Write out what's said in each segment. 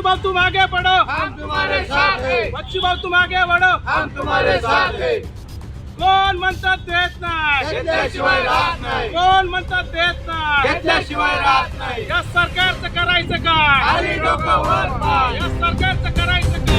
भाऊ तुम आगे बढ़ो। हम तुम्हारे साथ हैं। बच्चू तुम आगे बढ़ो। हम तुम्हारे साथ हैं। कोण म्हणतात देत नाही घेतल्याशिवाय राहत नाही। कोण म्हणतात देत नाही। घेतल्याशिवाय राहत नाही या सरकारचं करायचं काय या सरकारचं करायचं काय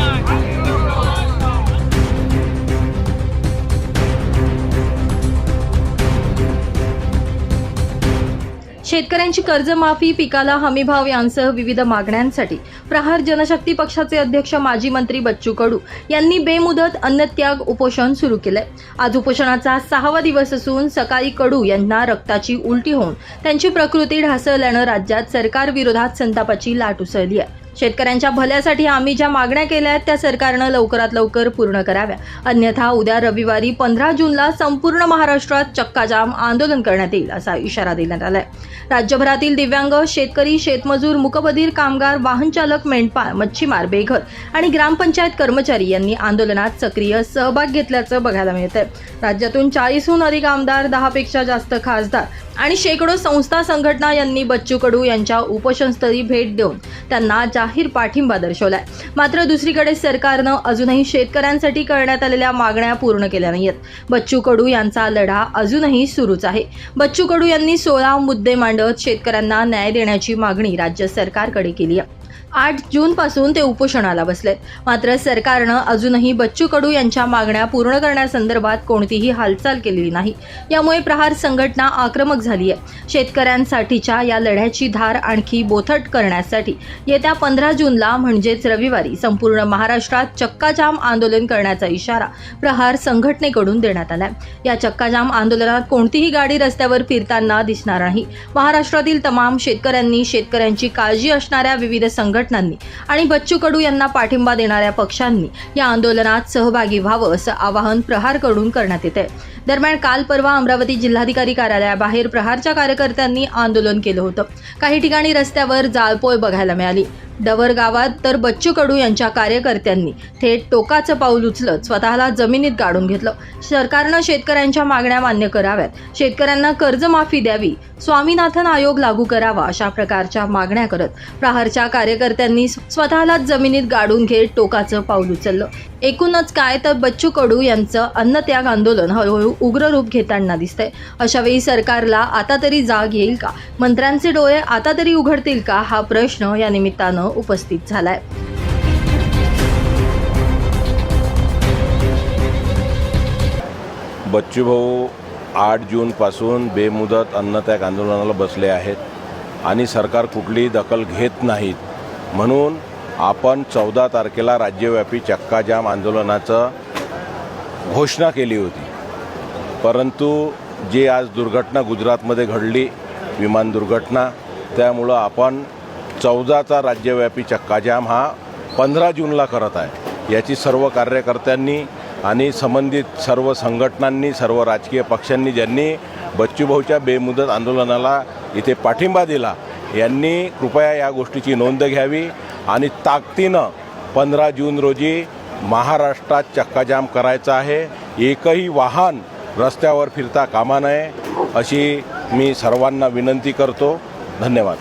शेतकऱ्यांची कर्जमाफी पिकाला हमीभाव यांसह विविध मागण्यांसाठी प्रहार जनशक्ती पक्षाचे अध्यक्ष माजी मंत्री बच्चू कडू यांनी बेमुदत अन्नत्याग उपोषण सुरू केलंय. आज उपोषणाचा सहावा दिवस असून सकाळी कडू यांना रक्ताची उलटी होऊन त्यांची प्रकृती ढासळल्यानं राज्यात सरकारविरोधात संतापाची लाट उसळली आहे. शेतकऱ्यांच्या भल्यासाठी आम्ही ज्या मागण्या केल्या आहेत त्या सरकारनं लवकरात लवकर पूर्ण कराव्या. अन्यथा उद्या रविवारी पंधरा जूनला संपूर्ण महाराष्ट्रात चक्काजाम आंदोलन करण्यात येईल असा इशारा देण्यात आलाय. राज्यभरातील दिव्यांग शेतकरी शेतमजूर मुकबधीर कामगार वाहनचालक मेंढपाळ मच्छीमार बेघर आणि ग्रामपंचायत कर्मचारी यांनी आंदोलनात सक्रिय सहभाग घेतल्याचं बघायला मिळत आहे राज्यातून चाळीसहून अधिक आमदार दहापेक्षा जास्त खासदार आणि शेकडो संस्था संघटना यांनी बच्चू कडू यांच्या उपोषणस्थळी भेट देऊन त्यांना जाहीर पाठिंबा दर्शवलाय. मात्र दुसरीकडे सरकारनं अजूनही शेतकऱ्यांसाठी करण्यात आलेल्या मागण्या पूर्ण केल्या नाहीयेत. बच्चू कडू यांचा लढा अजूनही सुरूच आहे. बच्चू कडू यांनी सोळा मुद्दे मांडत शेतकऱ्यांना न्याय देण्याची मागणी राज्य सरकारकडे केली आहे. आठ जूनपासून ते उपोषणाला बसलेत. मात्र सरकारनं अजूनही बच्चू कडू यांच्या मागण्या पूर्ण करण्यासंदर्भात कोणतीही हालचाल केलेली नाही. यामुळे प्रहार संघटना आक्रमक झाली आहे. शेतकऱ्यांसाठीच्या या लढ्याची धार आणखी बोथट करण्यासाठी येत्या पंधरा जूनला म्हणजेच रविवारी संपूर्ण महाराष्ट्रात चक्काजाम आंदोलन करण्याचा इशारा प्रहार संघटनेकडून देण्यात आलाय. या चक्काजाम आंदोलनात कोणतीही गाडी रस्त्यावर फिरताना दिसणार नाही. महाराष्ट्रातील तमाम शेतकऱ्यांनी शेतकऱ्यांची काळजी असणाऱ्या विविध संघटना संघटनांनी आणि बच्चू कडू यांना पाठिंबा देणाऱ्या पक्षांनी या आंदोलनात सहभागी व्हावं असं आवाहन प्रहारकडून करण्यात येत आहे दरम्यान काल परवा अमरावती जिल्हाधिकारी कार्यालयाबाहेर प्रहारच्या कार्यकर्त्यांनी आंदोलन केलं होतं. काही ठिकाणी रस्त्यावर जाळपोळ बघायला मिळाली. डवर गावात तर बच्चू कडू यांच्या कार्यकर्त्यांनी थेट टोकाचं पाऊल उचलत स्वतःला जमिनीत गाडून घेतलं. सरकारनं शेतकऱ्यांच्या मागण्या मान्य कराव्यात. शेतकऱ्यांना कर्जमाफी द्यावी. स्वामीनाथन आयोग लागू करावा अशा प्रकारच्या मागण्या करत प्रहारच्या कार्यकर्त्यांनी स्वतःलाच जमिनीत गाडून घेत टोकाचं पाऊल उचललं. एकूणच काय तर बच्चू कडू यांचं अन्नत्याग आंदोलन हळूहळू उग्र रूप घेताना दिसतंय. अशावेळी सरकारला आता तरी जाग येईल का? मंत्र्यांचे डोळे आता तरी उघडतील का? हा प्रश्न या निमित्तानं उपस्थित झालाय. बच्चूभाऊ आठ जूनपासून बेमुदत अन्नत्याग आंदोलनाला बसले आहेत आणि सरकार कुठलीही दखल घेत नाहीत. म्हणून आपण चौदा तारखेला राज्यव्यापी चक्काजाम आंदोलनाचं घोषणा केली होती. परंतु जी आज दुर्घटना गुजरातमध्ये घडली विमान दुर्घटना त्यामुळं आपण चौदाचा राज्यव्यापी चक्काजाम हा पंधरा जूनला करत आहे. याची सर्व कार्यकर्त्यांनी आणि संबंधित सर्व संघटनांनी सर्व राजकीय पक्षांनी ज्यांनी बच्चूभाऊच्या बेमुदत आंदोलनाला इथे पाठिंबा दिला यांनी कृपया या गोष्टीची नोंद घ्यावी. आणि ताकदीनं पंधरा जून रोजी महाराष्ट्रात चक्काजाम करायचा आहे. एकही वाहन रस्त्यावर फिरता कामा नये अशी मी सर्वांना विनंती करतो. धन्यवाद.